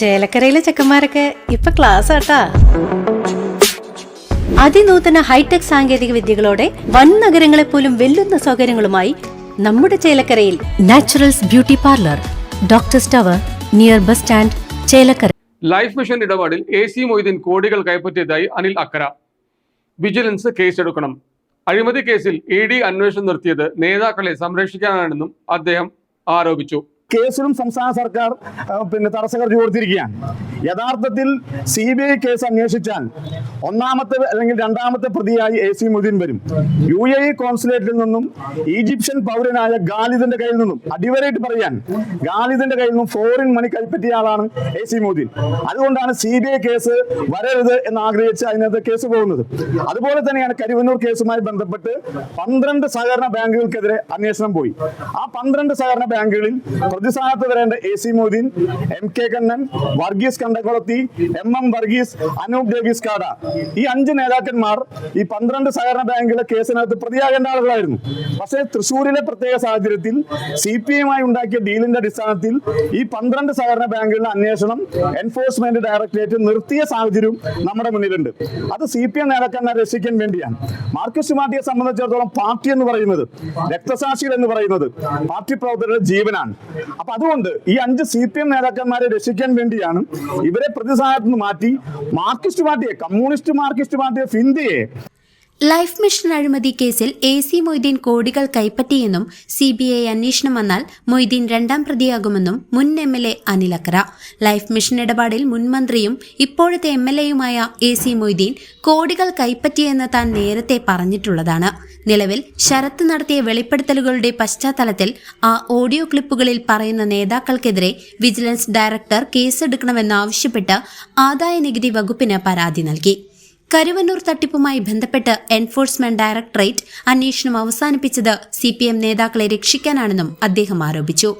ചേലക്കരയിലെ ചെക്കന്മാരൊക്കെ ഇപ്പൊ ക്ലാസ് ആട്ടാ. അതിനൂതന ഹൈടെക് സാങ്കേതിക വിദ്യകളോടെ വൻ നഗരങ്ങളെ പോലും വെല്ലുന്ന സൗകര്യങ്ങളുമായി നമ്മുടെ ചേലക്കരയിൽ Naturals beauty parlour doctor tower near bus stand Chelakkara. Life mission ഇടപാടിൽ എ സി മൊയ്തീൻ കോടികൾ കൈപ്പറ്റിയതായി അനിൽ അക്കര. വിജിലൻസ് കേസെടുക്കണം അഴിമതി കേസിൽ ഇ ഡി അന്വേഷണം നിർത്തിയത് നേതാക്കളെ സംരക്ഷിക്കാനാണെന്നും അദ്ദേഹം ആരോപിച്ചു. കേസിലും സംസ്ഥാന സർക്കാർ പിന്നെ തടസ്സങ്ങൾ കൊടുത്തിരിക്കുകയാണ് യഥാർത്ഥത്തിൽ സി ബി ഐ കേസ് അന്വേഷിച്ചാൽ ഒന്നാമത്തെ അല്ലെങ്കിൽ രണ്ടാമത്തെ പ്രതിയായി എ സി മൊയ്തീൻ വരും. യു എ ഇ കോൺസുലേറ്റിൽ നിന്നും ഈജിപ്ഷ്യൻ പൗരനായ ഗാലിദിന്റെ കയ്യിൽ നിന്നും അടിവരായിട്ട് പറയാൻ ഗാലിദിന്റെ കയ്യിൽ നിന്നും ഫോറിൻ മണി കൈപ്പറ്റിയ ആളാണ് എ സി മൊയ്തീൻ അതുകൊണ്ടാണ് സി ബി ഐ കേസ് വരരുത് എന്ന് ആഗ്രഹിച്ച് അതിനകത്ത് കേസ് പോകുന്നത്. അതുപോലെ തന്നെയാണ് കരുവന്നൂർ കേസുമായി ബന്ധപ്പെട്ട് പന്ത്രണ്ട് സഹകരണ ബാങ്കുകൾക്കെതിരെ അന്വേഷണം പോയി. ആ പന്ത്രണ്ട് സഹകരണ ബാങ്കുകളിൽ പ്രതിസ്ഥാനത്ത് വരേണ്ട A C Moideen M K Kannan Varghese കണ്ടക്കുളത്തി M M Varghese Anoop Davis കാട. ഈ അഞ്ച് നേതാക്കന്മാർ ഈ പന്ത്രണ്ട് സഹകരണ ബാങ്കിലെ കേസിനകത്ത് പ്രതിയാകേണ്ട ആളുകളായിരുന്നു. പക്ഷേ തൃശ്ശൂരിലെ പ്രത്യേക സാഹചര്യത്തിൽ സി പി എമ്മായി ഉണ്ടാക്കിയ ഡീലിന്റെ അടിസ്ഥാനത്തിൽ ഈ പന്ത്രണ്ട് സഹകരണ ബാങ്കുകളുടെ അന്വേഷണം എൻഫോഴ്സ്മെന്റ് ഡയറക്ടറേറ്റ് നിർത്തിയ സാഹചര്യം നമ്മുടെ മുന്നിലുണ്ട്. അത് സി പി എം നേതാക്കന്മാരെ രക്ഷിക്കാൻ വേണ്ടിയാണ്. മാർക്സിസ്റ്റ് പാർട്ടിയെ സംബന്ധിച്ചിടത്തോളം പാർട്ടി എന്ന് പറയുന്നത് രക്തസാക്ഷികൾ എന്ന് പറയുന്നത് പാർട്ടി പ്രവർത്തകരുടെ ജീവനാണ്. അപ്പൊ അതുകൊണ്ട് ഈ അഞ്ച് സി പി എം നേതാക്കന്മാരെ രക്ഷിക്കാൻ വേണ്ടിയാണ് ഇവരെ പ്രതിസ്ഥാനത്ത് മാറ്റി മാർക്സിസ്റ്റ് പാർട്ടിയെ കമ്മ്യൂണിസ്റ്റ് മാർക്സിസ്റ്റ് പാർട്ടിയെ ഇന്ത്യയെ ലൈഫ് മിഷൻ അഴിമതി കേസിൽ എ സി മൊയ്തീൻ കോടികൾ കൈപ്പറ്റിയെന്നും സി ബി ഐ അന്വേഷണം വന്നാൽ മൊയ്തീൻ രണ്ടാം പ്രതിയാകുമെന്നും മുൻ M L A Anil Akkara life mission ഇടപാടിൽ മുൻ മന്ത്രിയും ഇപ്പോഴത്തെ എം എൽ എയുമായ എ സി മൊയ്തീൻ കോടികൾ കൈപ്പറ്റിയെന്ന് താൻ നേരത്തെ പറഞ്ഞിട്ടുള്ളതാണ്. നിലവിൽ ശരത്ത് നടത്തിയ വെളിപ്പെടുത്തലുകളുടെ പശ്ചാത്തലത്തിൽ ആ ഓഡിയോ ക്ലിപ്പുകളിൽ പറയുന്ന നേതാക്കൾക്കെതിരെ വിജിലൻസ് ഡയറക്ടർ കേസെടുക്കണമെന്നാവശ്യപ്പെട്ട് ആദായ നികുതി വകുപ്പിന് പരാതി നൽകി. കരുവന്നൂർ തട്ടിപ്പുമായി ബന്ധപ്പെട്ട് എൻഫോഴ്സ്മെന്റ് ഡയറക്ടറേറ്റ് അന്വേഷണം അവസാനിപ്പിച്ചത് സി പി എം നേതാക്കളെ രക്ഷിക്കാനാണെന്നും അദ്ദേഹം ആരോപിച്ചു.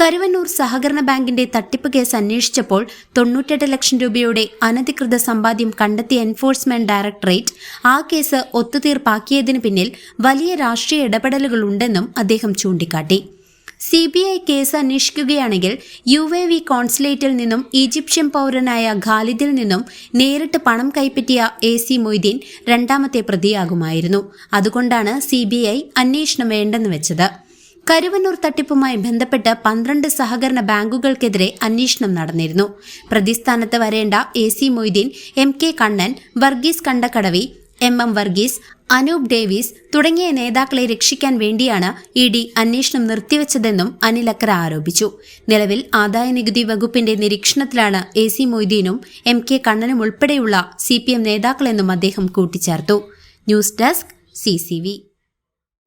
കരുവന്നൂർ സഹകരണ ബാങ്കിന്റെ തട്ടിപ്പ് കേസ് അന്വേഷിച്ചപ്പോൾ തൊണ്ണൂറ്റെട്ട് ലക്ഷം രൂപയുടെ അനധികൃത സമ്പാദ്യം കണ്ടെത്തിയ എൻഫോഴ്സ്മെന്റ് ഡയറക്ടറേറ്റ് ആ കേസ് ഒത്തുതീർപ്പാക്കിയതിനു പിന്നിൽ വലിയ രാഷ്ട്രീയ ഇടപെടലുകളുണ്ടെന്നും അദ്ദേഹം ചൂണ്ടിക്കാട്ടി. സി ബി ഐ കേസ് അന്വേഷിക്കുകയാണെങ്കിൽ യു എ വി കോൺസുലേറ്റിൽ നിന്നും ഈജിപ്ഷ്യൻ പൗരനായ ഖാലിദിൽ നിന്നും നേരിട്ട് പണം കൈപ്പറ്റിയ എ സി മൊയ്തീൻ രണ്ടാമത്തെ പ്രതിയാകുമായിരുന്നു. അതുകൊണ്ടാണ് സി ബി ഐ അന്വേഷണം വേണ്ടെന്ന് വെച്ചത്. കരുവന്നൂർ തട്ടിപ്പുമായി ബന്ധപ്പെട്ട് പന്ത്രണ്ട് സഹകരണ ബാങ്കുകൾക്കെതിരെ അന്വേഷണം നടന്നിരുന്നു. പ്രതിസ്ഥാനത്ത് വരേണ്ട A C Moideen M K Kannan Varghese കണ്ടക്കടവി M M Varghese Anoop Davis തുടങ്ങിയ നേതാക്കളെ രക്ഷിക്കാൻ വേണ്ടിയാണ് ഇ ഡി അന്വേഷണം നിർത്തിവച്ചതെന്നും അനിലക്കര ആരോപിച്ചു. നിലവിൽ ആദായനികുതി വകുപ്പിന്റെ നിരീക്ഷണത്തിലാണ് എ സി മൊയ്തീനും എം കെ കണ്ണനും ഉൾപ്പെടെയുള്ള സി പി എം നേതാക്കളെന്നും അദ്ദേഹം കൂട്ടിച്ചേർത്തു. News desk C